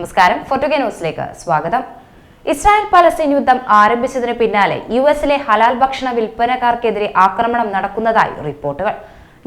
നമസ്കാരം. ഫോട്ടോ ന്യൂസിലേക്ക് സ്വാഗതം. ഇസ്രായേൽ പലസ്തീൻ യുദ്ധം ആരംഭിച്ചതിന് പിന്നാലെ യു എസിലെ ഹലാൽ ഭക്ഷണ വിൽപ്പനക്കാർക്കെതിരെ ആക്രമണം നടക്കുന്നതായി റിപ്പോർട്ടുകൾ.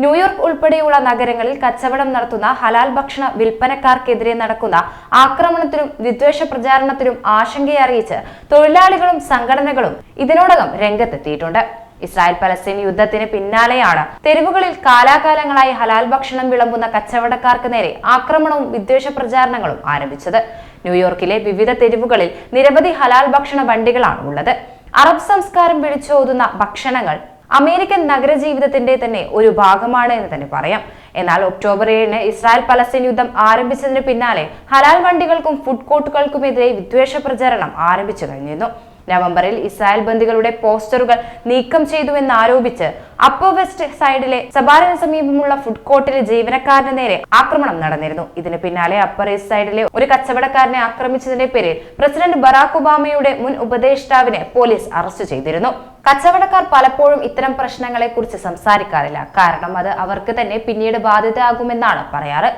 ന്യൂയോർക്ക് ഉൾപ്പെടെയുള്ള നഗരങ്ങളിൽ കച്ചവടം നടത്തുന്ന ഹലാൽ ഭക്ഷണ വിൽപ്പനക്കാർക്കെതിരെ നടക്കുന്ന ആക്രമണത്തിനും വിദ്വേഷ പ്രചാരണത്തിനും ആശങ്കയറിയിച്ച് തൊഴിലാളികളും സംഘടനകളും ഇതിനോടകം രംഗത്തെത്തിയിട്ടുണ്ട്. ഇസ്രായേൽ പലസ്തീൻ യുദ്ധത്തിന് പിന്നാലെയാണ്. തെരുവുകളിൽ കാലാകാലങ്ങളായി ഹലാൽ ഭക്ഷണം വിളമ്പുന്ന കച്ചവടക്കാർക്ക് നേരെ ആക്രമണവും വിദ്വേഷ പ്രചാരണങ്ങളും ആരംഭിച്ചത്. ന്യൂയോർക്കിലെ വിവിധ തെരുവുകളിൽ നിരവധി ഹലാൽ ഭക്ഷണ വണ്ടികളാണ് ഉള്ളത്. അറബ് സംസ്കാരം വിളിച്ചോതുന്ന ഭക്ഷണങ്ങൾ അമേരിക്കൻ നഗരജീവിതത്തിന്റെ തന്നെ ഒരു ഭാഗമാണ് എന്ന് തന്നെ പറയാം. എന്നാൽ ഒക്ടോബർ ഏഴിന് ഇസ്രായേൽ പലസ്തീൻ യുദ്ധം ആരംഭിച്ചതിന് പിന്നാലെ ഹലാൽ വണ്ടികൾക്കും ഫുഡ് കോർട്ടുകൾക്കുമെതിരെ വിദ്വേഷ പ്രചരണം ആരംഭിച്ചു കഴിഞ്ഞിരുന്നു. നവംബറിൽ ഇസ്രായേൽ ബന്ദികളുടെ പോസ്റ്ററുകൾ നീക്കം ചെയ്തുവെന്ന് ആരോപിച്ച് അപ്പർ വെസ്റ്റ് സൈഡിലെ സബാറിന് സമീപമുള്ള ഫുഡ് കോർട്ടിലെ ജീവനക്കാരന് നേരെ ആക്രമണം നടന്നിരുന്നു. ഇതിന് പിന്നാലെ അപ്പർ ഈസ്റ്റ് സൈഡിലെ ഒരു കച്ചവടക്കാരനെ ആക്രമിച്ചതിന്റെ പേരിൽ പ്രസിഡന്റ് ബറാക് ഒബാമയുടെ മുൻ ഉപദേഷ്ടാവിനെ പോലീസ് അറസ്റ്റ് ചെയ്തിരുന്നു. കച്ചവടക്കാർ പലപ്പോഴും ഇത്തരം പ്രശ്നങ്ങളെ കുറിച്ച് സംസാരിക്കാറില്ല. കാരണം അത് അവർക്ക് തന്നെ പിന്നീട് ബാധ്യതയാകുമെന്നാണ് പറയാറ്.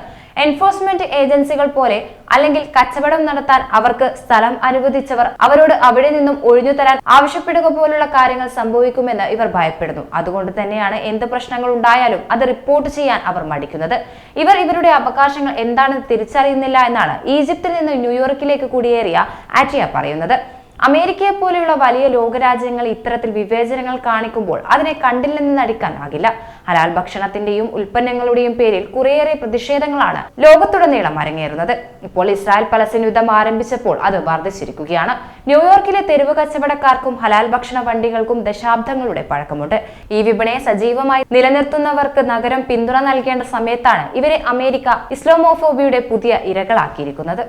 എൻഫോഴ്സ്മെന്റ് ഏജൻസികൾ പോലെ അല്ലെങ്കിൽ കച്ചവടം നടത്താൻ അവർക്ക് സ്ഥലം അനുവദിച്ചവർ അവരോട് അവിടെ നിന്നും ഒഴിഞ്ഞു തരാൻ ആവശ്യപ്പെടുക പോലുള്ള കാര്യങ്ങൾ സംഭവിക്കുമെന്ന് ഇവർ ഭയപ്പെടുന്നു. അതുകൊണ്ട് തന്നെയാണ് എന്ത് പ്രശ്നങ്ങൾ ഉണ്ടായാലും അത് റിപ്പോർട്ട് ചെയ്യാൻ അവർ മടിക്കുന്നത്. ഇവർ ഇവരുടെ അവകാശങ്ങൾ എന്താണെന്ന് തിരിച്ചറിയുന്നില്ല എന്നാണ് ഈജിപ്തിൽ നിന്ന് ന്യൂയോർക്കിലേക്ക് കുടിയേറിയ ആറ്റിയ പറയുന്നത്. അമേരിക്കയെ പോലെയുള്ള വലിയ ലോകരാജ്യങ്ങൾ ഇത്തരത്തിൽ വിവേചനങ്ങൾ കാണിക്കുമ്പോൾ അതിനെ കണ്ടില്ലെന്ന് നടിക്കാനാകില്ല. ഹലാൽ ഭക്ഷണത്തിന്റെയും ഉൽപ്പന്നങ്ങളുടെയും പേരിൽ കുറേയേറെ പ്രതിഷേധങ്ങളാണ് ലോകത്തുടനീളം അരങ്ങേറുന്നത്. ഇപ്പോൾ ഇസ്രായേൽ പലസ്തീൻ യുദ്ധം ആരംഭിച്ചപ്പോൾ അത് വർദ്ധിച്ചിരിക്കുകയാണ്. ന്യൂയോർക്കിലെ തെരുവ് കച്ചവടക്കാർക്കും ഹലാൽ ഭക്ഷണ വണ്ടികൾക്കും ദശാബ്ദങ്ങളുടെ പഴക്കമുണ്ട്. ഈ വിപണിയെ സജീവമായി നിലനിർത്തുന്നവർക്ക് നഗരം പിന്തുണ നൽകേണ്ട സമയത്താണ് ഇവരെ അമേരിക്ക ഇസ്ലോമോഫോബിയുടെ പുതിയ ഇരകളാക്കിയിരിക്കുന്നത്.